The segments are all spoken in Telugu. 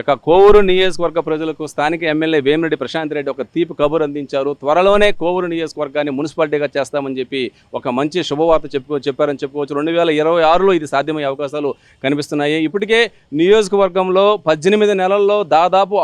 ఇక కోవూరు నియోజకవర్గ ప్రజలకు స్థానిక ఎమ్మెల్యే వేమిరెడ్డి ప్రశాంత్ రెడ్డి ఒక తీపి కబురు అందించారు. త్వరలోనే కోవూరు నియోజకవర్గాన్ని మున్సిపాలిటీగా చేస్తామని చెప్పి ఒక మంచి శుభవార్త చెప్పుకో చెప్పారని చెప్పుకోవచ్చు. రెండు వేల ఇరవై ఆరులో ఇది సాధ్యమయ్యే అవకాశాలు కనిపిస్తున్నాయి. ఇప్పటికే నియోజకవర్గంలో పద్దెనిమిది నెలల్లో దాదాపు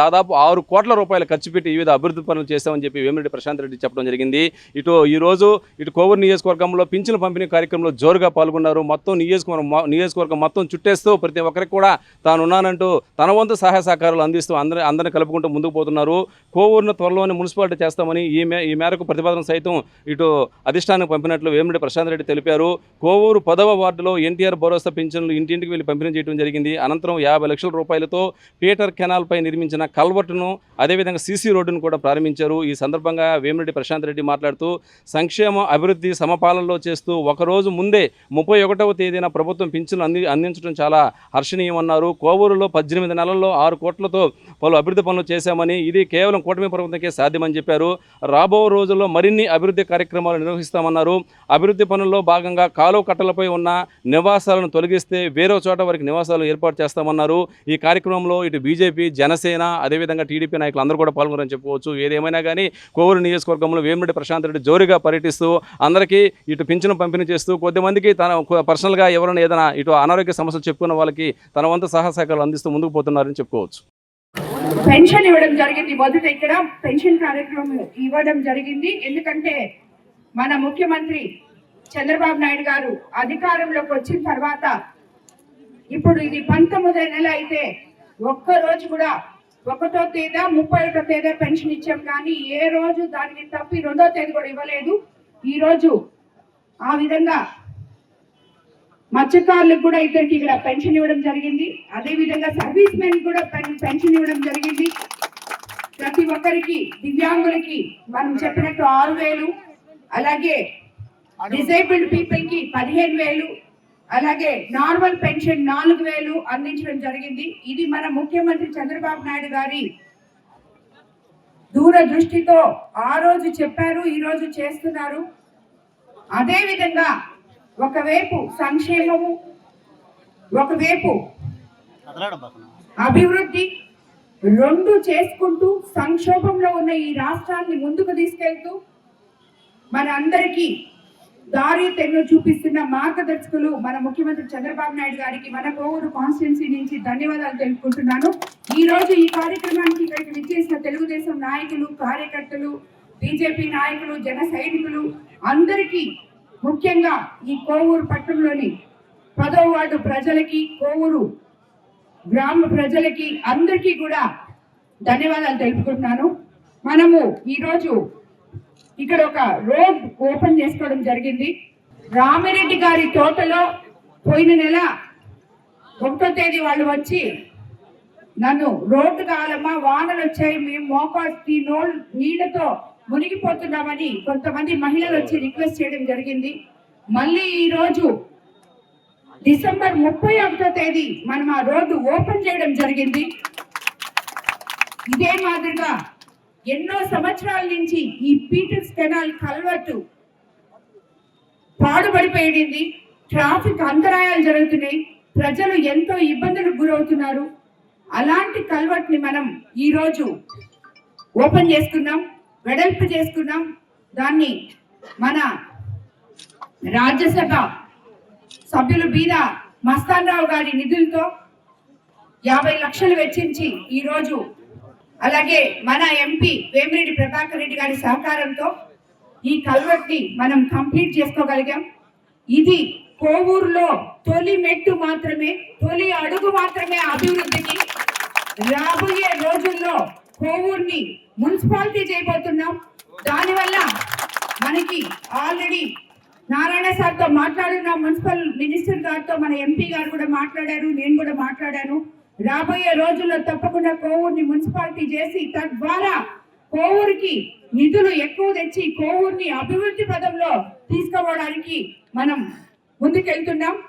దాదాపు ఆరు కోట్ల రూపాయలు ఖర్చు పెట్టి వివిధ అభివృద్ధి పనులు చేస్తామని చెప్పి వేమిరెడ్డి ప్రశాంత్ రెడ్డి చెప్పడం జరిగింది. ఇటు ఈరోజు ఇటు కోవూరు నియోజకవర్గంలో పింఛను పంపిణీ కార్యక్రమంలో జోరుగా పాల్గొన్నారు. మొత్తం నియోజకవర్గం నియోజకవర్గం మొత్తం చుట్టేస్తూ ప్రతి ఒక్కరికి కూడా తాను ఉన్నానంటూ తన వంతు సహాయ సహకారాలు అందిస్తూ అందరి అందరిని కలుపుకుంటూ ముందుకు పోతున్నారు. కోవూరును త్వరలోనే మున్సిపాలిటీ చేస్తామని ఈ మే ఈ మేరకు ప్రతిపాదన సైతం ఇటు అధిష్టానం పంపినట్లు వేమిరెడ్డి ప్రశాంత్ రెడ్డి తెలిపారు. కోవూరు పదవ వార్డులో ఎన్టీఆర్ భరోసా పింఛన్లు ఇంటింటికి వెళ్ళి పంపిణీ చేయడం జరిగింది. అనంతరం యాభై లక్షల రూపాయలతో పీటర్ కెనాల్ పై నిర్మించిన కల్వర్టును అదేవిధంగా సీసీ రోడ్డును కూడా ప్రారంభించారు. ఈ సందర్భంగా వేమిరెడ్డి ప్రశాంత్ రెడ్డి మాట్లాడుతూ సంక్షేమ అభివృద్ధి సమపాలనలో చేస్తూ ఒకరోజు ముందే ముప్పై ఒకటవ తేదీన ప్రభుత్వం పింఛన్లు అంది అందించడం చాలా హర్షణీయమన్నారు. కోవూరులో పద్దెనిమిది నెలల్లో ఆరు కోట్లతో పలు అభివృద్ధి పనులు చేశామని ఇది కేవలం కూటమి ప్రభుత్వంకే సాధ్యమని చెప్పారు. రాబో రోజుల్లో మరిన్ని అభివృద్ధి కార్యక్రమాలు నిర్వహిస్తామన్నారు. అభివృద్ధి పనుల్లో భాగంగా కాలువ కట్టలపై ఉన్న నివాసాలను తొలగిస్తే వేరే చోట వారికి నివాసాలు ఏర్పాటు చేస్తామన్నారు. ఈ కార్యక్రమంలో ఇటు బీజేపీ జనసేన అదేవిధంగా టీడీపీ నాయకులు అందరూ కూడా పాల్గొనని చెప్పుకోవచ్చు. ఏదేమైనా కానీ కోవూరు నియోజకవర్గంలో వేమిరెడ్డి ప్రశాంత్ రెడ్డి జోరుగా పర్యటిస్తూ అందరికీ ఇటు పింఛను పంపిణీ చేస్తూ కొద్దిమందికి తన పర్సనల్గా ఎవరైనా ఏదైనా ఇటు అనారోగ్య సమస్యలు చెప్పుకున్న వాళ్ళకి తన వంతు సహాయ సహకారాలు అందిస్తూ ముందుకు పోతున్నారని చెప్పుకోవచ్చు. పెన్షన్ ఇవ్వడం జరిగింది. మొదట ఇక్కడ పెన్షన్ కార్యక్రమం ఇవ్వడం జరిగింది. ఎందుకంటే మన ముఖ్యమంత్రి చంద్రబాబు నాయుడు గారు అధికారంలోకి వచ్చిన తర్వాత ఇప్పుడు ఇది పంతొమ్మిదో నెల అయితే ఒక్క రోజు కూడా ఒకటో తేదీ ముప్పై ఒకటో తేదీ పెన్షన్ ఇచ్చాం కానీ ఏ రోజు దానికి తప్పి రెండో తేదీ కూడా ఇవ్వలేదు. ఈ రోజు ఆ విధంగా మత్స్యకారులకు కూడా ఇద్దరికి ఇక్కడ పెన్షన్ ఇవ్వడం జరిగింది. అదేవిధంగా సర్వీస్ మెన్ కూడా పెన్- పెన్షన్ ఇవ్వడం జరిగింది. ప్రతి ఒక్కరికి దివ్యాంగులకి మనం చెప్పినట్టు ఆరు వేలు అలాగే డిసేబుల్డ్ పీపుల్కి పదిహేను వేలు అలాగే నార్మల్ పెన్షన్ నాలుగు వేలు అందించడం జరిగింది. ఇది మన ముఖ్యమంత్రి చంద్రబాబు నాయుడు గారి దూరదృష్టితో ఆ రోజు చెప్పారు ఈ రోజు చేస్తున్నారు. అదేవిధంగా ఒకవైపు సంక్షేమము ఒకవైపు అభివృద్ధి రెండు చేసుకుంటూ సంక్షోభంలో ఉన్న ఈ రాష్ట్రాన్ని ముందుకు తీసుకెళ్తూ మన అందరికీ దారి తెన్ను చూపిస్తున్న మార్గదర్శకులు మన ముఖ్యమంత్రి చంద్రబాబు నాయుడు గారికి మన కోవూరు కాన్స్టిట్యున్సీ నుంచి ధన్యవాదాలు తెలుపుకుంటున్నాను. ఈ రోజు ఈ కార్యక్రమానికి ఇక్కడికి విచ్చేసిన తెలుగుదేశం నాయకులు కార్యకర్తలు బీజేపీ నాయకులు జన సైనికులు అందరికీ ముఖ్యంగా ఈ కోవూరు పట్టణంలోని పదో వార్డు ప్రజలకి కోవూరు గ్రామ ప్రజలకి అందరికీ కూడా ధన్యవాదాలు తెలుపుకుంటున్నాను. మనము ఈరోజు ఇక్కడ ఒక రోడ్ ఓపెన్ చేసుకోవడం జరిగింది. రామిరెడ్డి గారి తోటలో పోయిన నెల ఒకటో తేదీ వాళ్ళు వచ్చి నన్ను రోడ్డు కాలమ్మా వానలు వచ్చాయి మేము మోకాటి నోల్ నీళ్ళతో మునిగిపోతున్నామని కొంతమంది మహిళలు వచ్చి రిక్వెస్ట్ చేయడం జరిగింది. మళ్ళీ ఈ రోజు డిసెంబర్ ముప్పై ఒకటో తేదీ మనం ఆ రోడ్డు ఓపెన్ చేయడం జరిగింది. ఇదే మాదిరిగా ఎన్నో సంవత్సరాల నుంచి ఈ పీటర్స్ కెనాల్ కల్వర్టు పాడుబడిపోయింది. ట్రాఫిక్ అంతరాయాలు జరుగుతున్నాయి. ప్రజలు ఎంతో ఇబ్బందులకు గురవుతున్నారు. అలాంటి కల్వర్ట్ని మనం ఈరోజు ఓపెన్ చేసుకున్నాం వెడల్పు చేసుకున్నాం. దాన్ని మన రాజ్యసభ సభ్యులు బీద మస్తాన్ రావు గారి నిధులతో యాభై లక్షలు వెచ్చించి ఈరోజు అలాగే మన ఎంపీ వేమిరెడ్డి ప్రభాకర్ రెడ్డి గారి సహకారంతో ఈ కల్వర్ట్ని మనం కంప్లీట్ చేసుకోగలిగాం. ఇది కోవూరులో తొలి మెట్టు మాత్రమే తొలి అడుగు మాత్రమే అభివృద్ధికి రాబోయే రోజుల్లో కోవూరుని మున్సిపాలిటీ చేయబోతున్నాం. దానివల్ల మనకి ఆల్రెడీ నారాయణ సార్తో మాట్లాడిన మున్సిపల్ మినిస్టర్ గారితో మన ఎంపీ గారు కూడా మాట్లాడారు నేను కూడా మాట్లాడాను. రాబోయే రోజుల్లో తప్పకుండా కోవూరిని మున్సిపాలిటీ చేసి తద్వారా కోవూరుకి నిధులు ఎక్కువ తెచ్చి కోవూరుని అభివృద్ధి పదంలో తీసుకోవడానికి మనం ముందుకెళ్తున్నాం.